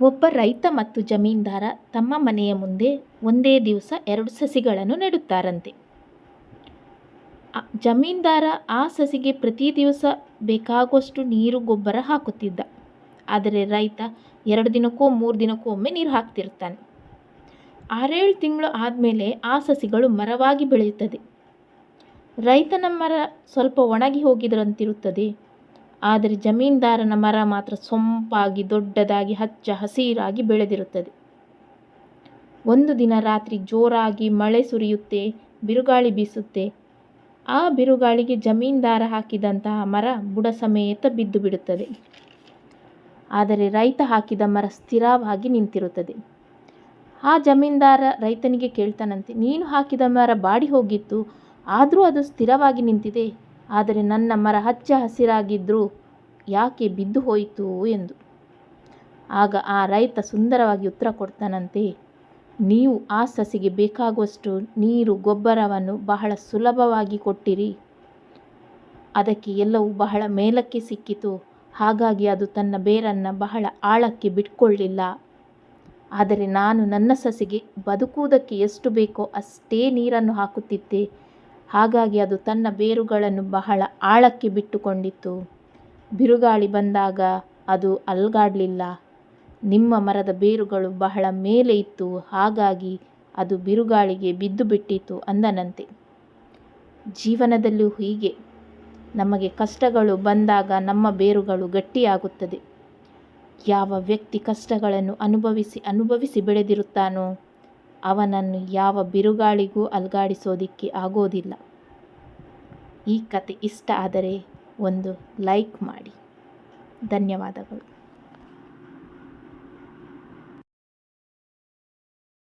ಒಬ್ಬ ರೈತ ಮತ್ತು ಜಮೀನ್ದಾರ ತಮ್ಮ ಮನೆಯ ಮುಂದೆ ಒಂದೇ ದಿವಸ ಎರಡು ಸಸಿಗಳನ್ನು ನೆಡುತ್ತಾರಂತೆ. ಜಮೀನ್ದಾರ ಆ ಸಸಿಗೆ ಪ್ರತಿ ದಿವಸ ಬೇಕಾಗುವಷ್ಟು ನೀರು ಗೊಬ್ಬರ ಹಾಕುತ್ತಿದ್ದ. ಆದರೆ ರೈತ ಎರಡು ದಿನಕ್ಕೋ ಮೂರು ದಿನಕ್ಕೂ ಒಮ್ಮೆ ನೀರು ಹಾಕ್ತಿರ್ತಾನೆ. ಆರೇಳು ತಿಂಗಳು ಆದಮೇಲೆ ಆ ಸಸಿಗಳು ಮರವಾಗಿ ಬೆಳೆಯುತ್ತದೆ. ರೈತನ ಮರ ಸ್ವಲ್ಪ ಒಣಗಿ ಹೋಗಿದ್ರಂತಿರುತ್ತದೆ. ಆದರೆ ಜಮೀನ್ದಾರನ ಮರ ಮಾತ್ರ ಸೊಂಪಾಗಿ ದೊಡ್ಡದಾಗಿ ಹಚ್ಚ ಹಸಿರಾಗಿ ಬೆಳೆದಿರುತ್ತದೆ. ಒಂದು ದಿನ ರಾತ್ರಿ ಜೋರಾಗಿ ಮಳೆ ಸುರಿಯುತ್ತೆ, ಬಿರುಗಾಳಿ ಬೀಸುತ್ತೆ. ಆ ಬಿರುಗಾಳಿಗೆ ಜಮೀನ್ದಾರ ಹಾಕಿದಂತಹ ಮರ ಬುಡ ಸಮೇತ ಬಿದ್ದು ಬಿಡುತ್ತದೆ. ಆದರೆ ರೈತ ಹಾಕಿದ ಮರ ಸ್ಥಿರವಾಗಿ ನಿಂತಿರುತ್ತದೆ. ಆ ಜಮೀನ್ದಾರ ರೈತನಿಗೆ ಕೇಳ್ತಾನಂತೆ, ನೀನು ಹಾಕಿದ ಮರ ಬಾಡಿ ಹೋಗಿತ್ತು, ಆದರೂ ಅದು ಸ್ಥಿರವಾಗಿ ನಿಂತಿದೆ. ಆದರೆ ನನ್ನ ಮರ ಹಚ್ಚ ಹಸಿರಾಗಿದ್ದರೂ ಯಾಕೆ ಬಿದ್ದು ಹೋಯಿತು ಎಂದು. ಆಗ ಆ ರೈತ ಸುಂದರವಾಗಿ ಉತ್ತರ ಕೊಡ್ತಾನಂತೆ, ನೀವು ಆ ಸಸಿಗೆ ಬೇಕಾಗುವಷ್ಟು ನೀರು, ಗೊಬ್ಬರವನ್ನು ಬಹಳ ಸುಲಭವಾಗಿ ಕೊಟ್ಟಿರಿ. ಅದಕ್ಕೆ ಎಲ್ಲವೂ ಬಹಳ ಮೇಲಕ್ಕೆ ಸಿಕ್ಕಿತು. ಹಾಗಾಗಿ ಅದು ತನ್ನ ಬೇರನ್ನು ಬಹಳ ಆಳಕ್ಕೆ ಬಿಟ್ಕೊಳ್ಳಿಲ್ಲ. ಆದರೆ ನಾನು ನನ್ನ ಸಸಿಗೆ ಬದುಕುವುದಕ್ಕೆ ಎಷ್ಟು ಬೇಕೋ ಅಷ್ಟೇ ನೀರನ್ನು ಹಾಕುತ್ತಿದ್ದೆ. ಹಾಗಾಗಿ ಅದು ತನ್ನ ಬೇರುಗಳನ್ನು ಬಹಳ ಆಳಕ್ಕೆ ಬಿಟ್ಟುಕೊಂಡಿತ್ತು. ಬಿರುಗಾಳಿ ಬಂದಾಗ ಅದು ಅಲ್ಗಾಡಲಿಲ್ಲ. ನಿಮ್ಮ ಮರದ ಬೇರುಗಳು ಬಹಳ ಮೇಲೆ ಇತ್ತು, ಹಾಗಾಗಿ ಅದು ಬಿರುಗಾಳಿಗೆ ಬಿದ್ದು ಬಿಟ್ಟಿತು ಅಂದನಂತೆ. ಜೀವನದಲ್ಲೂ ಹೀಗೆ. ನಮಗೆ ಕಷ್ಟಗಳು ಬಂದಾಗ ನಮ್ಮ ಬೇರುಗಳು ಗಟ್ಟಿಯಾಗುತ್ತದೆ. ಯಾವ ವ್ಯಕ್ತಿ ಕಷ್ಟಗಳನ್ನು ಅನುಭವಿಸಿ ಅನುಭವಿಸಿ ಬೆಳೆದಿರುತ್ತಾನೋ ಅವನನ್ನು ಯಾವ ಬಿರುಗಾಳಿಗೂ ಅಲ್ಗಾಡಿಸೋದಿಕ್ಕೆ ಆಗೋದಿಲ್ಲ. ಈ ಕತೆ ಇಷ್ಟ ಆದರೆ ಒಂದು ಲೈಕ್ ಮಾಡಿ. ಧನ್ಯವಾದಗಳು.